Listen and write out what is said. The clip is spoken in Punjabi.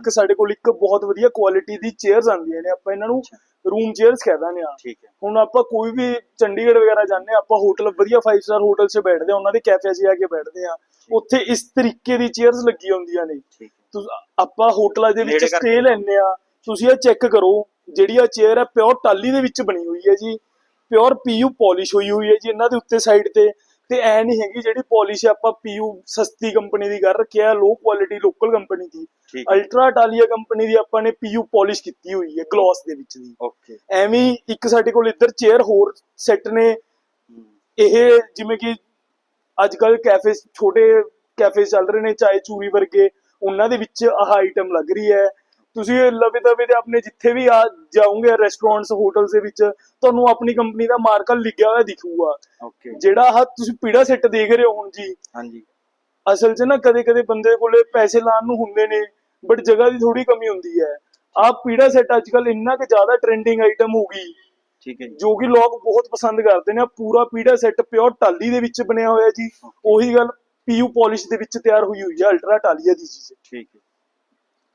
ਇੱਕ ਸਾਡੇ ਕੋਲ ਇੱਕ ਬਹੁਤ ਵਧੀਆ ਕੁਆਲਿਟੀ ਦੀ ਚੇਅਰਸ ਆਉਂਦੀਆਂ ਨੇ। ਆਪਾਂ ਇਹਨਾਂ ਨੂੰ ਰੂਮ ਚੇਅਰਸ ਕਹਿ ਦਿੰਦੇ ਆ ਠੀਕ ਹੈ। ਹੁਣ ਆਪਾਂ ਕੋਈ ਵੀ ਚੰਡੀਗੜ੍ਹ ਵਗੈਰਾ ਜਾਂਦੇ ਆ ਆਪਾਂ ਹੋਟਲ ਵਧੀਆ 5 ਸਟਾਰ ਹੋਟਲ 'ਚ ਬੈਠਦੇ ਆ ਉਹਨਾਂ ਦੇ ਕੈਫੇ 'ਚ ਜਾ ਕੇ ਬੈਠਦੇ ਆ ਉੱਥੇ ਇਸ ਤਰੀਕੇ ਦੀ ਚੇਅਰਸ ਲੱਗੀ ਹੁੰਦੀਆਂ ਨੇ। ਆਪਾਂ ਹੋਟਲਾਂ ਦੇ ਵਿੱਚ ਸਟੇ ਲੈਂਦੇ ਆ ਤੁਸੀਂ ਇਹ ਚੈੱਕ ਕਰੋ ਜਿਹੜੀ ਆ ਚੇਅਰ ਹੈ ਪਿਓਰ ਟਾਲੀ ਦੇ ਵਿੱਚ ਬਣੀ ਹੋਈ ਹੈ ਜੀ। ਪਿਓਰ ਪੀਯੂ ਪਾਲਿਸ਼ ਹੋਈ ਹੋਈ ਹੈ ਜੀ ਇਹਨਾਂ ਦੇ ਉੱਤੇ ਸਾਈਡ ਤੇ। ਤੇ ਐ ਨਹੀਂ ਹੈਗੀ ਜਿਹੜੀ ਪਾਲਿਸ਼ ਆਪਾਂ ਪੀਯੂ ਸਸਤੀ ਕੰਪਨੀ ਦੀ ਕਰ ਰੱਖਿਆ ਲੋ ਕੁਆਲਿਟੀ ਲੋਕਲ ਕੰਪਨੀ ਦੀ। ਅਲਟਰਾ ਟਾਲੀਆ ਕੰਪਨੀ ਦੀ ਆਪਾਂ ਨੇ ਪੀਯੂ ਪਾਲਿਸ਼ ਕੀਤੀ ਹੋਈ ਹੈ ਗਲੋਸ ਦੇ ਵਿੱਚ ਦੀ। ਓਕੇ ਐਵੇਂ ਇੱਕ ਸਾਡੇ ਕੋਲ ਇੱਧਰ ਚੇਅਰ ਹੋਰ ਸੈੱਟ ਨੇ। ਇਹ ਜਿਵੇਂ ਕਿ ਅੱਜ ਕੱਲ ਕੈਫੇ ਛੋਟੇ ਕੈਫੇ ਚੱਲ ਰਹੇ ਨੇ ਚਾਏ ਚੂਰੀ ਵਰਗੇ ਉਹਨਾਂ ਦੇ ਵਿੱਚ ਆਹ ਆਈਟਮ ਲੱਗ ਰਹੀ ਹੈ। ਤੁਸੀਂ ਲਵੇ ਦਵੇ ਦੇ ਆਪਣੇ ਜਿੱਥੇ ਵੀ ਆ ਜਾਓਗੇ ਰੈਸਟੋਰੈਂਟਸ ਹੋਟਲਸ ਦੇ ਵਿੱਚ ਤੁਹਾਨੂੰ ਆਪਣੀ ਕੰਪਨੀ ਦਾ ਮਾਰਕਾ ਲਿਖਿਆ ਹੋਇਆ ਦਿਖੂਗਾ। ਓਕੇ ਜਿਹੜਾ ਆਹ ਤੁਸੀਂ ਪੀੜਾ ਸੈੱਟ ਦੇਖ ਰਹੇ ਹੋ ਹੁਣ ਜੀ। ਹਾਂਜੀ। ਅਸਲ 'ਚ ਨਾ ਕਦੇ ਕਦੇ ਬੰਦੇ ਕੋਲੇ ਪੈਸੇ ਲਾਉਣ ਨੂੰ ਹੁੰਦੇ ਨੇ ਬਟ ਜਗ੍ਹਾ ਦੀ ਥੋੜੀ ਕਮੀ ਹੁੰਦੀ ਹੈ। ਆਹ ਪੀੜਾ ਸੈੱਟ ਅੱਜ ਕੱਲ ਇੰਨਾ ਕਿ ਜ਼ਿਆਦਾ ਟ੍ਰੈਂਡਿੰਗ ਆਈਟਮ ਹੋ ਗਈ ਠੀਕ ਹੈ ਜੀ। ਕਿ ਲੋਕ ਬਹੁਤ ਪਸੰਦ ਕਰਦੇ ਨੇ। ਪੂਰਾ ਪੀੜਾ ਸੈੱਟ ਪਿਓਰ ਟਾਲੀ ਦੇ ਵਿੱਚ ਬਣਿਆ ਹੋਇਆ ਜੀ। ਉਹੀ ਗੱਲ ਪੀਯੂ ਪਾਲਿਸ਼ ਦੇ ਵਿੱਚ ਤਿਆਰ ਹੋਈ ਹੋਈ ਹੈ ਅਲਟਰਾ ਟਾਲੀਆ ਦੀ ਚੀਜ਼। ਠੀਕ ਹੈ।